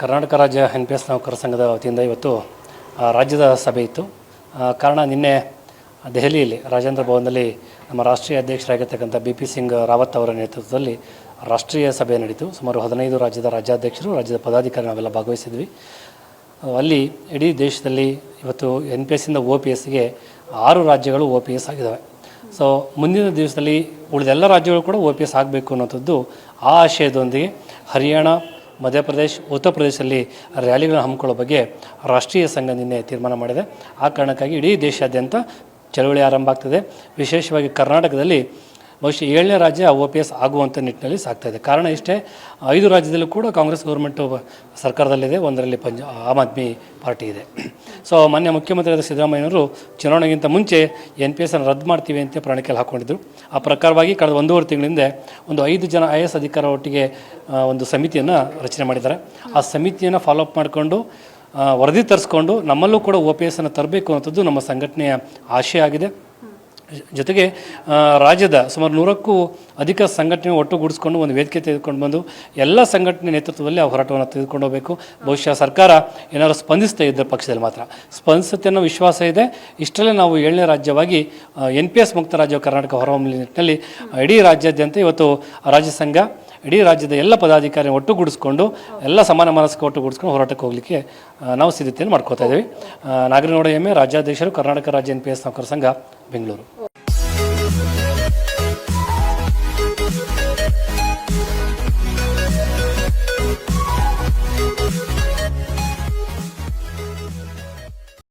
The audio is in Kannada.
ಕರ್ನಾಟಕ ರಾಜ್ಯ ಎನ್ ಪಿ ಎಸ್ ನೌಕರ ಸಂಘದ ವತಿಯಿಂದ ಇವತ್ತು ರಾಜ್ಯದ ಸಭೆ ಇತ್ತು. ಕಾರಣ ನಿನ್ನೆ ದೆಹಲಿಯಲ್ಲಿ ರಾಜೇಂದ್ರ ಭವನದಲ್ಲಿ ನಮ್ಮ ರಾಷ್ಟ್ರೀಯ ಅಧ್ಯಕ್ಷರಾಗಿರ್ತಕ್ಕಂಥ ಬಿ ಪಿ ಸಿಂಗ್ ರಾವತ್ ಅವರ ನೇತೃತ್ವದಲ್ಲಿ ರಾಷ್ಟ್ರೀಯ ಸಭೆ ನಡೀತು. ಸುಮಾರು ಹದಿನೈದು ರಾಜ್ಯದ ರಾಜ್ಯಾಧ್ಯಕ್ಷರು, ರಾಜ್ಯದ ಪದಾಧಿಕಾರಿ ನಾವೆಲ್ಲ ಭಾಗವಹಿಸಿದ್ವಿ. ಅಲ್ಲಿ ಇಡೀ ದೇಶದಲ್ಲಿ ಇವತ್ತು ಎನ್ ಪಿ ಎಸ್ಸಿಂದ ಓ ಪಿ ಎಸ್ಗೆ ಆರು ರಾಜ್ಯಗಳು ಒ ಪಿ ಎಸ್ ಆಗಿದ್ದಾವೆ. ಸೊ ಮುಂದಿನ ದಿವಸದಲ್ಲಿ ಉಳಿದೆಲ್ಲ ರಾಜ್ಯಗಳು ಕೂಡ ಒ ಪಿ ಎಸ್ ಆಗಬೇಕು ಅನ್ನೋಂಥದ್ದು ಆ ಆಶಯದೊಂದಿಗೆ ಹರಿಯಾಣ ಮಧ್ಯಪ್ರದೇಶ್, ಉತ್ತರ ಪ್ರದೇಶದಲ್ಲಿ ರ್ಯಾಲಿಗಳನ್ನು ಹಮ್ಮಿಕೊಳ್ಳೋ ಬಗ್ಗೆ ರಾಷ್ಟ್ರೀಯ ಸಂಘ ನಿನ್ನೆ ತೀರ್ಮಾನ ಮಾಡಿದೆ. ಆ ಕಾರಣಕ್ಕಾಗಿ ಇಡೀ ದೇಶಾದ್ಯಂತ ಚಳವಳಿ ಆರಂಭ ಆಗ್ತದೆ. ವಿಶೇಷವಾಗಿ ಕರ್ನಾಟಕದಲ್ಲಿ ಬಹುಶಃ ಏಳನೇ ರಾಜ್ಯ ಒ ಪಿ ಎಸ್ ಆಗುವಂಥ ನಿಟ್ಟಿನಲ್ಲಿ ಸಾಗ್ತಾ ಇದೆ. ಕಾರಣ ಇಷ್ಟೇ, ಐದು ರಾಜ್ಯದಲ್ಲೂ ಕೂಡ ಕಾಂಗ್ರೆಸ್ ಗೌರ್ಮೆಂಟು ಸರ್ಕಾರದಲ್ಲಿದೆ, ಒಂದರಲ್ಲಿ ಪಂಜಾ, ಆಮ್ ಆದ್ಮಿ ಪಾರ್ಟಿ ಇದೆ. ಸೊ ಮಾನ್ಯ ಮುಖ್ಯಮಂತ್ರಿಯಾದ ಸಿದ್ದರಾಮಯ್ಯನವರು ಚುನಾವಣೆಗಿಂತ ಮುಂಚೆ ಎನ್ ಪಿ ಎಸ್ ಅನ್ನು ರದ್ದು ಮಾಡ್ತೀವಿ ಅಂತ ಪ್ರಣಾಳಿಕೆಯಲ್ಲಿ ಹಾಕ್ಕೊಂಡಿದ್ರು. ಆ ಪ್ರಕಾರವಾಗಿ ಕಳೆದ ಒಂದೂವರೆ ತಿಂಗಳಿಂದ ಒಂದು ಐದು ಜನ ಐ ಎಸ್ ಅಧಿಕಾರ ಒಟ್ಟಿಗೆ ಒಂದು ಸಮಿತಿಯನ್ನು ರಚನೆ ಮಾಡಿದ್ದಾರೆ. ಆ ಸಮಿತಿಯನ್ನು ಫಾಲೋ ಅಪ್ ಮಾಡಿಕೊಂಡು ವರದಿ ತರಿಸ್ಕೊಂಡು ನಮ್ಮಲ್ಲೂ ಕೂಡ ಒ ಪಿ ಎಸ್ ಅನ್ನು ತರಬೇಕು ಅನ್ನೋಂಥದ್ದು ನಮ್ಮ ಸಂಘಟನೆಯ ಆಶಯ ಆಗಿದೆ. ಜೊತೆಗೆ ರಾಜ್ಯದ ಸುಮಾರು ನೂರಕ್ಕೂ ಅಧಿಕ ಸಂಘಟನೆ ಒಟ್ಟುಗೂಡಿಸ್ಕೊಂಡು ಒಂದು ವೇದಿಕೆ ತೆಗೆದುಕೊಂಡು ಬಂದು ಎಲ್ಲ ಸಂಘಟನೆ ನೇತೃತ್ವದಲ್ಲಿ ಆ ಹೋರಾಟವನ್ನು ತೆಗೆದುಕೊಂಡು ಹೋಗಬೇಕು. ಬಹುಶಃ ಸರ್ಕಾರ ಏನಾದರೂ ಸ್ಪಂದಿಸ್ತಾ ಇದ್ದರೆ ಪಕ್ಷದಲ್ಲಿ ಮಾತ್ರ. ಸ್ಪಂದಿಸುತ್ತೆ ಅನ್ನೋ ವಿಶ್ವಾಸ ಇದೆ. ಇಷ್ಟರಲ್ಲೇ ನಾವು ಏಳನೇ ರಾಜ್ಯವಾಗಿ ಎನ್ ಪಿ ಎಸ್ ಮುಕ್ತ ರಾಜ್ಯ ಕರ್ನಾಟಕ ಹೊರಹೊಮ್ಮಲಿ ನಿಟ್ಟಿನಲ್ಲಿ ಇಡೀ ರಾಜ್ಯಾದ್ಯಂತ ಇವತ್ತು ರಾಜ್ಯ ಸಂಘ ಇಡೀ ರಾಜ್ಯದ ಎಲ್ಲ ಪದಾಧಿಕಾರಿ ಒಟ್ಟುಗೂಡಿಸ್ಕೊಂಡು, ಎಲ್ಲ ಸಮಾನ ಮನಸ್ಕ ಒಟ್ಟುಗೂಡಿಸ್ಕೊಂಡು ಹೋರಾಟಕ್ಕೆ ಹೋಗಲಿಕ್ಕೆ ನಾವು ಸಿದ್ಧತೆಯನ್ನು ಮಾಡ್ಕೋತಾ ಇದ್ದೀವಿ. ನಾಗರಿನೋಡ ಎಮ್ಮೆ ರಾಜ್ಯಾಧ್ಯಕ್ಷರು, ಕರ್ನಾಟಕ ರಾಜ್ಯ ಎನ್ ಪಿ ಎಸ್ ನೌಕರ ಸಂಘ, ಬೆಂಗಳೂರು.